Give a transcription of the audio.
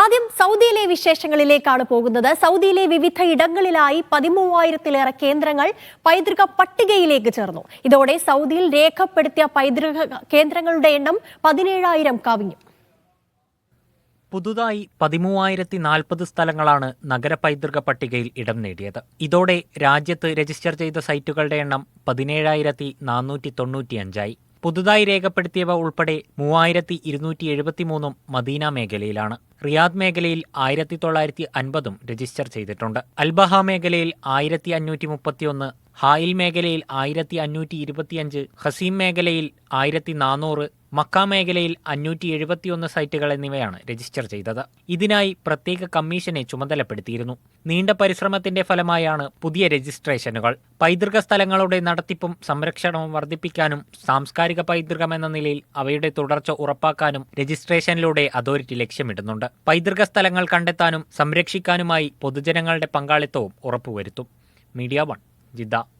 ആദ്യം സൗദിയിലെ വിശേഷങ്ങളിലേക്കാണ് പോകുന്നത്. സൗദിയിലെ വിവിധ ഇടങ്ങളിലായി പതിമൂവായിരത്തിലേറെ കേന്ദ്രങ്ങൾ പൈതൃക പട്ടികയിലേക്ക് ചേർന്നു. ഇതോടെ സൗദിയിൽ രേഖപ്പെടുത്തിയ പൈതൃക കേന്ദ്രങ്ങളുടെ എണ്ണം പതിനേഴായിരം കവിഞ്ഞു. പുതുതായി പതിമൂവായിരത്തി നാൽപ്പത് സ്ഥലങ്ങളാണ് നഗര പൈതൃക പട്ടികയിൽ ഇടം നേടിയത്. ഇതോടെ രാജ്യത്ത് രജിസ്റ്റർ ചെയ്ത സൈറ്റുകളുടെ എണ്ണം പതിനേഴായിരത്തി നാനൂറ്റി തൊണ്ണൂറ്റിയഞ്ചായി പുതുതായി രേഖപ്പെടുത്തിയവ ഉൾപ്പെടെ മൂവായിരത്തി ഇരുന്നൂറ്റി എഴുപത്തിമൂന്നും മദീന മേഖലയിലാണ്. റിയാദ് മേഖലയിൽ ആയിരത്തി തൊള്ളായിരത്തി അൻപതും രജിസ്റ്റർ ചെയ്തിട്ടുണ്ട്. അൽബഹ മേഖലയിൽ ആയിരത്തി അഞ്ഞൂറ്റി മുപ്പത്തിയൊന്ന് ഹായിൽ മേഖലയിൽ ആയിരത്തി അഞ്ഞൂറ്റി ഇരുപത്തിയഞ്ച് ഹസീം മേഖലയിൽ ആയിരത്തി നാനൂറ് മക്ക മേഖലയിൽ അഞ്ഞൂറ്റി എഴുപത്തിയൊന്ന് സൈറ്റുകൾ എന്നിവയാണ് രജിസ്റ്റർ ചെയ്തത്. ഇതിനായി പ്രത്യേക കമ്മീഷനെ ചുമതലപ്പെടുത്തിയിരുന്നു. നീണ്ട പരിശ്രമത്തിന്റെ ഫലമായാണ് പുതിയ രജിസ്ട്രേഷനുകൾ. പൈതൃക സ്ഥലങ്ങളുടെ നടത്തിപ്പും സംരക്ഷണവും വർദ്ധിപ്പിക്കാനും സാംസ്കാരിക പൈതൃകം എന്ന നിലയിൽ അവയുടെ തുടർച്ച ഉറപ്പാക്കാനും രജിസ്ട്രേഷനിലൂടെ അതോറിറ്റി ലക്ഷ്യമിടുന്നുണ്ട്. പൈതൃക സ്ഥലങ്ങൾ കണ്ടെത്താനും സംരക്ഷിക്കാനുമായി പൊതുജനങ്ങളുടെ പങ്കാളിത്തവും ഉറപ്പുവരുത്തും. Media one. Jeddah.